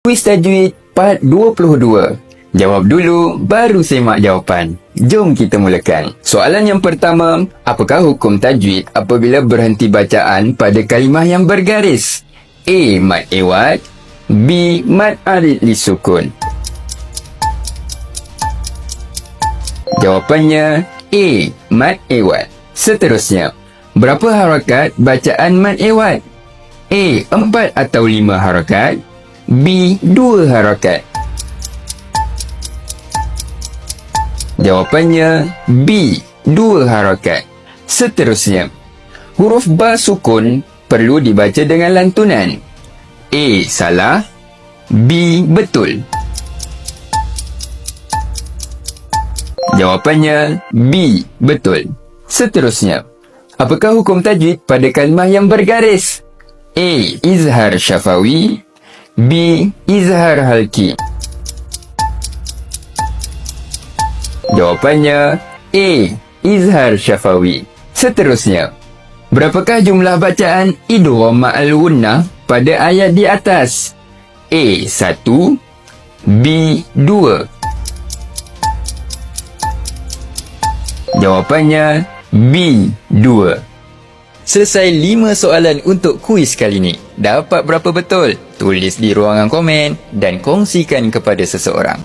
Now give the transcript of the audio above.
Kuis tajwid part 22. Jawab dulu, baru semak jawapan. Jom kita mulakan. Soalan yang pertama, apakah hukum tajwid apabila berhenti bacaan pada kalimah yang bergaris? A. Mat ewat B. Mat arid li sukun Jawapannya A. Mat ewat Seterusnya, berapa harakat bacaan mat ewat? A. Empat atau lima harakat B. Dua harakat Jawapannya B. Dua harakat. Seterusnya, huruf ba sukun perlu dibaca dengan lantunan. A. Salah. B. Betul. Jawapannya B. Betul. Seterusnya, apakah hukum tajwid pada kalimah yang bergaris? A. Izhar syafawi. B. Izhar halki. Jawapannya A. Izhar syafawi. Seterusnya, berapakah jumlah bacaan idgham ma'al gunnah pada ayat di atas? A. 1 B. 2 Jawapannya B. 2 Selesai 5 soalan untuk kuis kali ini. Dapat berapa betul? Tulis di ruangan komen dan kongsikan kepada seseorang.